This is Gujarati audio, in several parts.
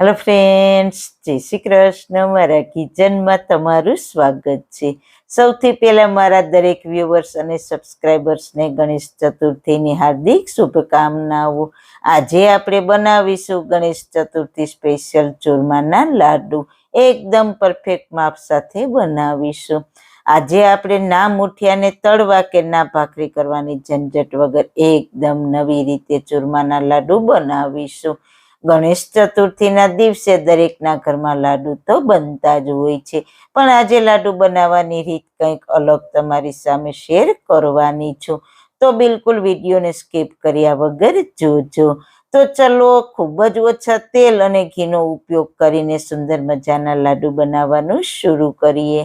હેલો ફ્રેન્ડ્સ જય શ્રી કૃષ્ણ. મારા કિચનમાં તમારું સ્વાગત છે. સૌથી પહેલા મારા દરેક વ્યુઅર્સ અને સબસ્ક્રાઈબર્સને ગણેશ ચતુર્થીની હાર્દિક શુભકામનાઓ. આજે આપણે બનાવીશું ગણેશ ચતુર્થી સ્પેશિયલ ચૂરમાના લાડુ. એકદમ પરફેક્ટ માપ સાથે બનાવીશું. આજે આપણે ના મુઠિયાને તળવા કે ના ભાખરી કરવાની ઝંઝટ વગર એકદમ નવી રીતે ચૂરમાના લાડુ બનાવીશું. ગણેશ ચતુર્થીના દિવસે દરેકના ઘરમાં લાડુ તો બનતા જ હોય છે. પણ આજે લાડુ બનાવવાની રીત કંઈક અલગ તમારી સામે શેર કરવાની છું. તો બિલકુલ વિડીયોને સ્કીપ કર્યા વગર જોજો. તો ચલો, ખૂબ જ ઓછા તેલ અને ઘીનો ઉપયોગ કરીને સુંદર મજાના લાડુ બનાવવાનું શરૂ કરીએ.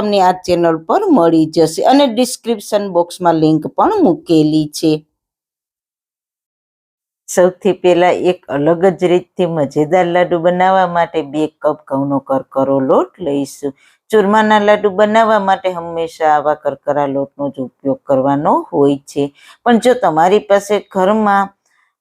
તમને આ ચેનલ પર મળી જશે અને ડિસ્ક્રિપ્શન બોક્સમાં લિંક પણ મૂકેલી છે. સૌથી પહેલાં એક અલગ જ રીતથી મજેદાર લાડુ બનાવવા માટે બે કપ ઘઉંનો કરકરો લોટ લઈશું. ચૂરમાના લાડુ બનાવવા માટે હંમેશા આવા કરકરા લોટનો જ ઉપયોગ કરવાનો હોય છે. પણ જો તમારી પાસે ઘરમાં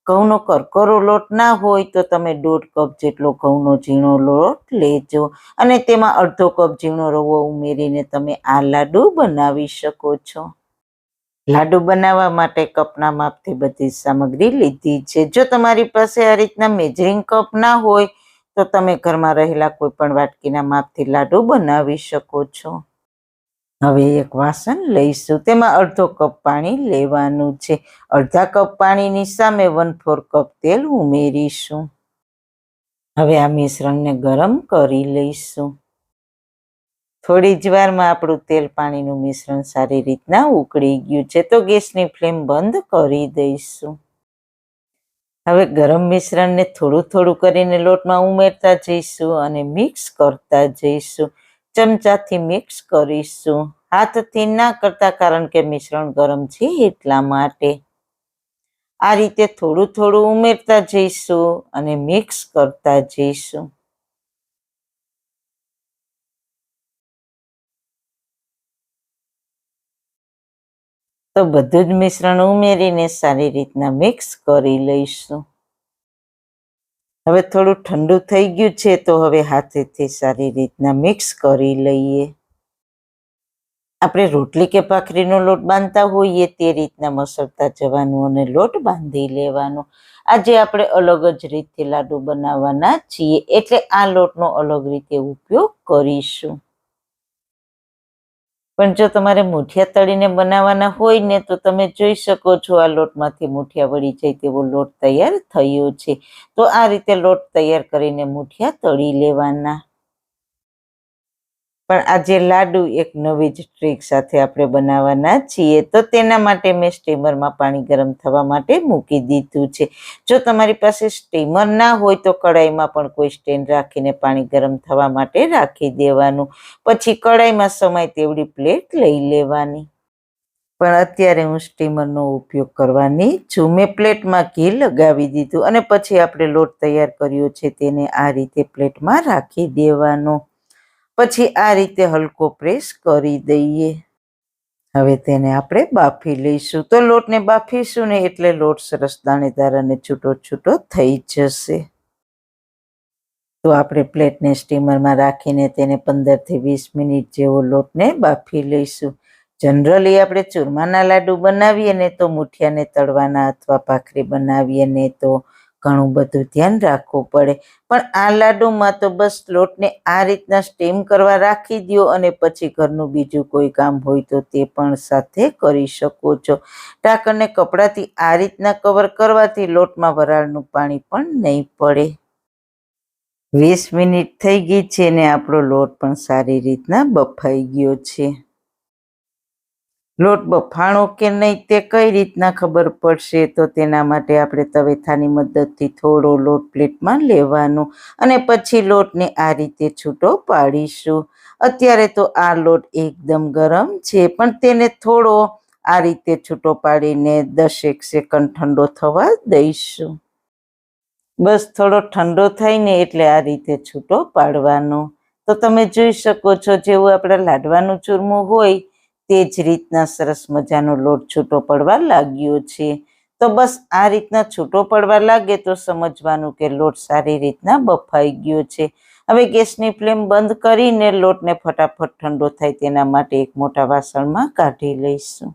ઘઉંનો કરકરો લોટ ના હોય તો તમે દોઢ કપ જેટલો ઘઉંનો ઝીણો લોટ લેજો. અને તેમાં અડધો કપ ઝીણો રવો ઉમેરીને તમે આ લાડુ બનાવી શકો છો. લાડુ બનાવવા માટે કપના માપથી બધી સામગ્રી લીધી છે. જો તમારી પાસે આ રીતના મેજરિંગ કપ ના હોય તો તમે ઘરમાં રહેલા કોઈ પણ વાટકીના માપથી લાડુ બનાવી શકો છો. હવે એક વાસણ લઈશું. તેમાં અડધો કપ પાણી લેવાનું છે. અડધા કપ પાણીની સામે વન ફોર કપ તેલ ઉમેરીશું. હવે આ મિશ્રણને ગરમ કરી લઈશું. થોડી જ વારમાં આપણું તેલ પાણીનું મિશ્રણ સારી રીતના ઉકળી ગયું છે તો ગેસની ફ્લેમ બંધ કરી દઈશું. હવે ગરમ મિશ્રણને થોડું થોડું કરીને લોટમાં ઉમેરતા જઈશું અને મિક્સ કરતા જઈશું. ચમચાથી મિક્સ કરીશું. હાથથી ના કરતા કારણ કે મિશ્રણ ગરમ છે એટલા માટે. આ રીતે થોડું થોડું ઉમેરતા જઈશું અને મિક્સ કરતા જઈશું. તો બધું જ મિશ્રણ ઉમેરીને સારી રીતના મિક્સ કરી લઈશું. હવે થોડું ઠંડુ થઈ ગયું છે તો હવે હાથેથી સારી રીતના મિક્સ કરી લઈએ. આપણે રોટલી કે ભાખરીનો લોટ બાંધતા હોઈએ તે રીતના મસળતા જવાનું અને લોટ બાંધી લેવાનો. આજે આપણે અલગ જ રીતે લાડુ બનાવવાના છીએ એટલે આ લોટનો અલગ રીતે ઉપયોગ કરીશું. પણ જો તમારે મુઠિયા તળીને બનાવવાના હોય ને, તો તમે જોઈ શકો છો આ લોટમાંથી મુઠિયા વળી જાય તેવો લોટ તૈયાર થયો છે. તો આ રીતે લોટ તૈયાર કરીને મુઠિયા તળી લેવાના. પણ આજે લાડુ એક નવી જ ટ્રીક સાથે આપણે બનાવવાના છીએ, તો તેના માટે મેં સ્ટીમરમાં પાણી ગરમ થવા માટે મૂકી દીધું છે. જો તમારી પાસે સ્ટીમર ના હોય, તો કડાઈમાં પણ કોઈ સ્ટેન્ડ રાખીને પાણી ગરમ થવા માટે રાખી દેવાનું. પછી કડાઈમાં સમાય તેવડી પ્લેટ લઈ લેવાની. પણ અત્યારે હું સ્ટીમરનો ઉપયોગ કરવાની છું. મેં પ્લેટમાં ઘી લગાવી દીધું અને પછી આપણે લોટ તૈયાર કર્યો છે, તેને આ રીતે પ્લેટમાં રાખી દેવાનો. પછી આ રીતે હલકો પ્રેસ કરી દઈએ. હવે તેને આપણે બાફી લઈશું. તો લોટને બાફીશું ને એટલે લોટ સરસ દાણેદાર અને છૂટો છૂટો થઈ જશે. તો આપણે પ્લેટને સ્ટીમરમાં રાખીને તેને પંદરથી વીસ મિનિટ જેવો લોટને બાફી લઈશું. જનરલી આપણે ચૂરમાના લાડુ બનાવીએ ને તો મુઠિયાને તળવાના અથવા ભાખરી બનાવીએ ને તો ઘણું બધું ધ્યાન રાખવું પડે. પણ આ લાડુમાં તો બસ લોટને આ રીતના સ્ટીમ કરવા રાખી દો અને પછી ઘરનું બીજું કોઈ કામ હોય તો તે પણ સાથે કરી શકો છો. ઢાંકણને કપડાથી આ રીતના કવર કરવાથી લોટમાં વરાળનું પાણી પણ નહીં પડે. વીસ મિનિટ થઈ ગઈ છે ને આપણો લોટ પણ સારી રીતના બફાઈ ગયો છે. લોટ બફાણો કે નહીં તે કઈ રીતના ખબર પડશે? તો તેના માટે આપણે તવેથાની મદદથી થોડો લોટ પ્લેટમાં લેવાનો અને પછી લોટને આ રીતે છૂટો પાડીશું. અત્યારે તો આ લોટ એકદમ ગરમ છે, પણ તેને થોડો આ રીતે છૂટો પાડીને દસેક સેકન્ડ ઠંડો થવા દઈશું. બસ થોડો ઠંડો થાય ને એટલે આ રીતે છૂટો પાડવાનો. તો તમે જોઈ શકો છો, જેવું આપણા લાડવાનું ચૂરમું હોય તે જ રીતના સરસ મજાનો લોટ છૂટો પડવા લાગ્યો છે. તો બસ આ રીતના છૂટો પડવા લાગે તો સમજવાનું કે લોટ સારી રીતના બફાઈ ગયો છે. હવે ગેસની ફ્લેમ બંધ કરીને લોટને ફટાફટ ઠંડો થાય તેના માટે એક મોટા વાસણમાં કાઢી લઈશું.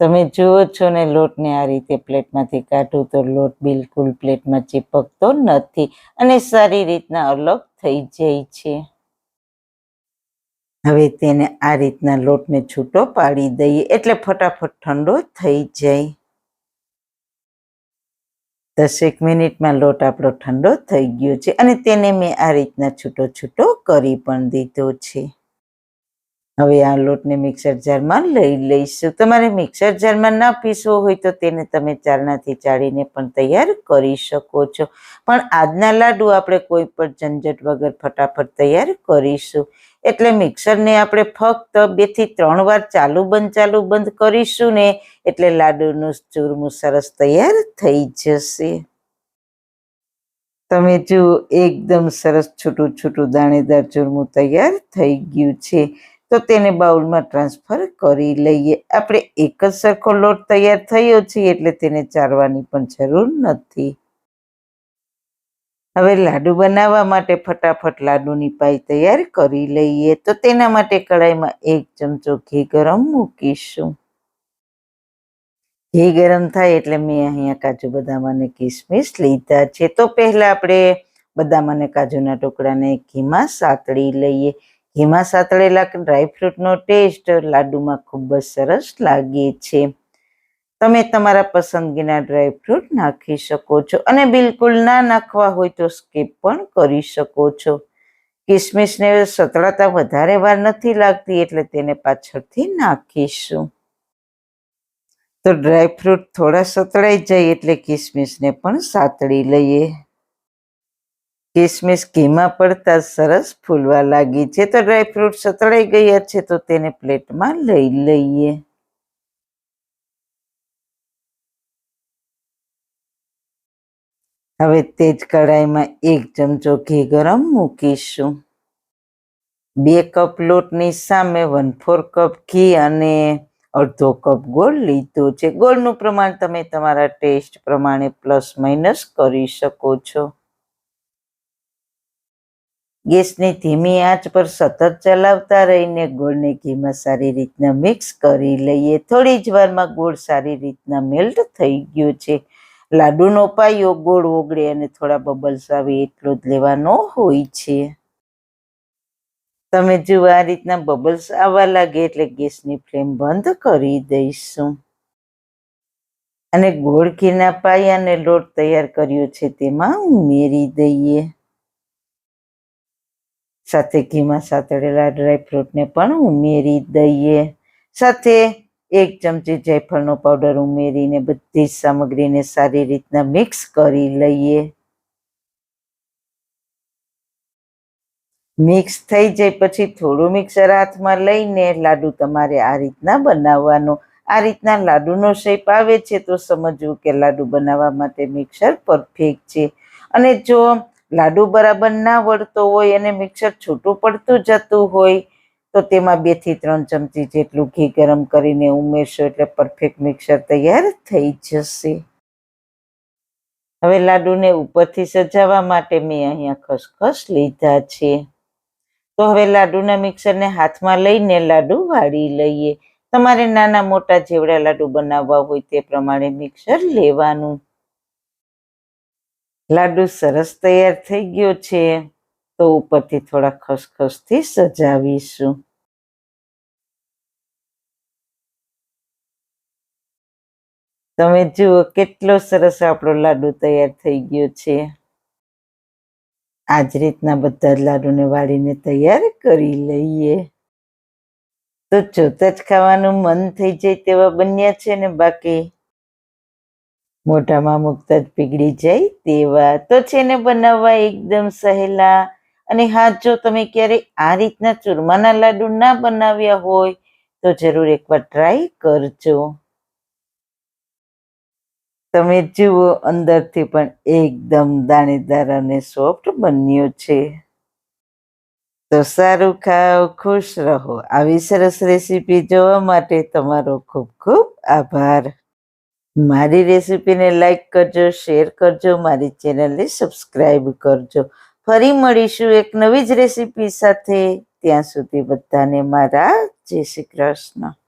તમે જુઓ છો ને, લોટને આ રીતે પ્લેટમાંથી કાઢું તો લોટ બિલકુલ પ્લેટમાં ચીપકતો નથી અને સારી રીતના અલગ થઈ જાય છે. હવે તેને આ રીતના લોટને છૂટો પાડી દઈએ. એટલે ફટાફટ ઠંડો થઈ જાય. દસેક મિનિટમાં લોટ આપણો ઠંડો થઈ ગયો છે અને તેને મેં આ રીતના છૂટો છૂટો કરી પણ દીધો છે. હવે આ લોટને મિક્સર જારમાં લઈ લઈશું. તમારે મિક્સર જારમાં ના પીસવો હોય તો તેને તમે ચારણાથી ચાળીને પણ તૈયાર કરી શકો છો. પણ આજના લાડુ આપણે કોઈ પણ ઝંઝટ વગર ફટાફટ તૈયાર કરીશું. એટલે મિક્સરને આપણે ફક્ત બેથી ત્રણ વાર ચાલુ બંધ ચાલુ બંધ કરીશું ને એટલે લાડુનું ચૂરમું સરસ તૈયાર થઈ જશે. તમે જુઓ એકદમ સરસ છૂટું છૂટું દાણેદાર ચૂરમું તૈયાર થઈ ગયું છે, તો તેને બાઉલમાં ટ્રાન્સફર કરી લઈએ. આપણે એક જ સરખો લોટ તૈયાર થયો છે, એટલે તેને ચારવાની પણ જરૂર નથી. હવે લાડુ બનાવવા માટે ફટાફટ લાડુની પાઈ તૈયાર કરી લઈએ. તો તેના માટે કડાઈમાં એક ચમચો ઘી ગરમ મૂકીશું. ઘી ગરમ થાય એટલે મેં અહીંયા કાજુ બદામ અને કિસમિસ લીધા છે. તો પહેલા આપણે બદામ અને કાજુના ટુકડાને ઘીમાં સાતળી લઈએ. ઘીમાં સાતળેલા ડ્રાયફ્રૂટનો ટેસ્ટ લાડુમાં ખૂબ જ સરસ લાગે છે. તમે તમારા પસંદગીના ડ્રાયફ્રૂટ નાખી શકો છો અને બિલકુલ ના નાખવા હોય તો સ્કીપ પણ કરી શકો છો. કિસમિસને સતળાતા વધારે વાર નથી લાગતી એટલે તેને પાછળથી નાખીશું. તો ડ્રાયફ્રૂટ થોડા સતળાઈ જાય એટલે કિસમિસને પણ સાતળી લઈએ. કિસમિસ ઘીમાં પડતા સરસ ફૂલવા લાગી છે. તો ડ્રાયફ્રૂટ સતળાઈ ગયા છે તો તેને પ્લેટમાં લઈ લઈએ. હવે તે જ કઢાઈમાં એક ચમચો ઘી ગરમ મૂકીશું. બે કપ લોટની સામે વન ફોર કપ ઘી અને અડધો કપ ગોળ લીધો છે. ગોળનું પ્રમાણ તમે તમારા ટેસ્ટ પ્રમાણે પ્લસ માઇનસ કરી શકો છો. ગેસની ધીમી આંચ પર સતત ચલાવતા રહીને ગોળને ઘીમાં સારી રીતના મિક્સ કરી લઈએ. થોડી જ વારમાં ગોળ સારી રીતના મેલ્ટ થઈ ગયો છે. લાડુનો પાયો ગોળ ઓગળે અને થોડા બબલ્સ આવે એટલો જ લેવાનો હોય છે. તમે જુઓ આ રીતના બબલ્સ આવવા લાગે એટલે ગેસની ફ્લેમ બંધ કરી દઈશું. અને ગોળ ઘીના પાયાને લોટ તૈયાર કર્યો છે તેમાં ઉમેરી દઈએ. સાથે ઘીમાં સાતળેલા ડ્રાયફ્રૂટને પણ ઉમેરી દઈએ. સાથે એક ચમચી જાયફળનો પાવડર ઉમેરીને બધી જ સામગ્રીને સારી રીતના મિક્સ કરી લઈએ. મિક્સ થઈ જાય પછી થોડું મિક્સર હાથમાં લઈને લાડુ તમારે આ રીતના બનાવવાનો. આ રીતના લાડુનો શેપ આવે છે તો સમજવું કે લાડુ બનાવવા માટે મિક્સર પરફેક્ટ છે. અને જો લાડુ બરાબર ના વળતો હોય અને મિક્સર છૂટું પડતું જતું હોય તો તેમાં બેથી ત્રણ ચમચી જેટલું ઘી ગરમ કરીને ઉમેરશો એટલે પરફેક્ટ મિક્સર તૈયાર થઈ જશે. હવે લાડુને ઉપરથી સજાવવા માટે મેં અહીંયા ખસખસ લીધા છે. તો હવે લાડુના મિક્સરને હાથમાં લઈને લાડુ વાળી લઈએ. તમારે નાના મોટા જેવડા લાડુ બનાવવા હોય તે પ્રમાણે મિક્સર લેવાનું. લાડુ સરસ તૈયાર થઈ ગયો છે. તો ઉપરથી થોડા ખસખસથી સજાવીશું. તમે જુઓ કેટલો સરસ આપણો લાડુ તૈયાર થઈ ગયો છે. આ જ રીતના બધા જ લાડુને વાળીને તૈયાર કરી લઈએ. તો જોતા જ ખાવાનું મન થઈ જાય તેવા બન્યા છે ને બાકી. મોઢામાં મુક્ત જ પીગળી જાય તેવા. તો છે ને બનાવવા એકદમ સહેલા અને હા જો તમે ક્યારે આ રીતના ચૂરમાના લાડુ ના બનાવ્યા હોય, તો જરૂર એકવાર ટ્રાય કરજો. તમે જુઓ, અંદરથી પણ એકદમ દાણેદાર અને સોફ્ટ બન્યો છે. તો સારું ખાઓ, ખુશ રહો. આવી સરસ રેસીપી જોવા માટે તમારો ખૂબ ખૂબ આભાર. મારી રેસીપીને લાઈક કરજો શેર કરજો, મારી ચેનલને સબસ્ક્રાઈબ કરજો. ફરી મળીશું એક નવી જ રેસીપી સાથે. ત્યાં સુધી બધાને મારા જય શ્રી કૃષ્ણ.